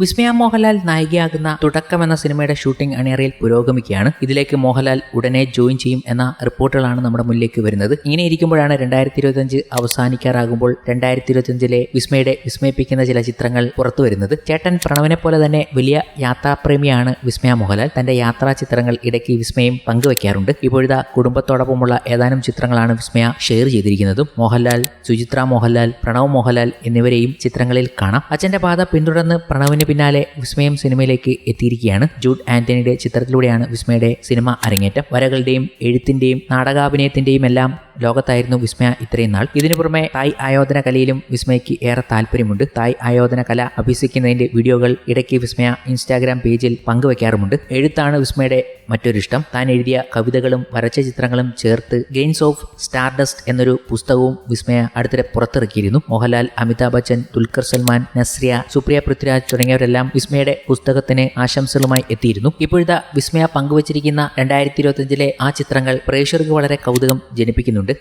വിസ്മയ മോഹൻലാൽ നായികയാകുന്ന തുടക്കം എന്ന സിനിമയുടെ ഷൂട്ടിംഗ് അണിയറയിൽ പുരോഗമിക്കുകയാണ്. ഇതിലേക്ക് മോഹൻലാൽ ഉടനെ ജോയിൻ ചെയ്യും എന്ന റിപ്പോർട്ടുകളാണ് നമ്മുടെ മുന്നിലേക്ക് വരുന്നത്. ഇങ്ങനെ ഇരിക്കുമ്പോഴാണ് രണ്ടായിരത്തി ഇരുപത്തിയഞ്ച് അവസാനിക്കാറാകുമ്പോൾ രണ്ടായിരത്തി ഇരുപത്തിയഞ്ചിലെ വിസ്മയുടെ വിസ്മയിപ്പിക്കുന്ന ചില ചിത്രങ്ങൾ പുറത്തു വരുന്നത്. ചേട്ടൻ പ്രണവിനെ പോലെ തന്നെ വലിയ യാത്രാപ്രേമിയാണ് വിസ്മയ മോഹൻലാൽ. തന്റെ യാത്രാ ചിത്രങ്ങൾ ഇടയ്ക്ക് വിസ്മയം പങ്കുവയ്ക്കാറുണ്ട് ഇപ്പോഴത്തെ കുടുംബത്തോടൊപ്പമുള്ള ഏതാനും ചിത്രങ്ങളാണ് വിസ്മയ ഷെയർ ചെയ്തിരിക്കുന്നതും. മോഹൻലാൽ സുചിത്ര മോഹൻലാൽ പ്രണവ് മോഹൻലാൽ എന്നിവരെയും ചിത്രങ്ങളിൽ കാണാം. അച്ഛന്റെ പാത പിന്തുടർന്ന് പ്രണവിന് പിന്നാലെ വിസ്മയം സിനിമയിലേക്ക് എത്തിയിരിക്കുകയാണ്. ജൂഡ് ആന്റണിയുടെ ചിത്രത്തിലൂടെയാണ് വിസ്മയുടെ സിനിമ അരങ്ങേറ്റം. വരകളുടെയും എഴുത്തിന്റെയും നാടകാഭിനയത്തിന്റെയും എല്ലാം ലോകത്തായിരുന്നു വിസ്മയ ഇത്രയും നാൾ. ഇതിനു പുറമെ തായ് ആയോധന കലയിലും വിസ്മയയ്ക്ക് ഏറെ താല്പര്യമുണ്ട്. തായ് ആയോധന കല അഭ്യസിക്കുന്നതിന്റെ വീഡിയോകൾ ഇടയ്ക്ക് വിസ്മയ ഇൻസ്റ്റാഗ്രാം പേജിൽ പങ്കുവയ്ക്കാറുമുണ്ട് എഴുത്താണ് വിസ്മയുടെ മറ്റൊരിഷ്ടം. താൻ എഴുതിയ കവിതകളും വരച്ച ചിത്രങ്ങളും ചേർത്ത് ഗെയിൻസ് ഓഫ് സ്റ്റാർഡസ്റ്റ് എന്നൊരു പുസ്തകവും വിസ്മയ അടുത്തിടെ പുറത്തിറക്കിയിരുന്നു. മോഹൻലാൽ അമിതാഭ് ബച്ചൻ ദുൽഖർ സൽമാൻ നസ്രിയ സുപ്രിയ പൃഥ്വിരാജ് തുടങ്ങിയവരെല്ലാം വിസ്മയുടെ പുസ്തകത്തിന് ആശംസകളുമായി എത്തിയിരുന്നു. ഇപ്പോഴത്തെ വിസ്മയ പങ്കുവച്ചിരിക്കുന്ന രണ്ടായിരത്തി ഇരുപത്തിയഞ്ചിലെ ആ ചിത്രങ്ങൾ പ്രേക്ഷകർക്ക് വളരെ കൗതുകം ജനിപ്പിക്കുന്നുണ്ട്.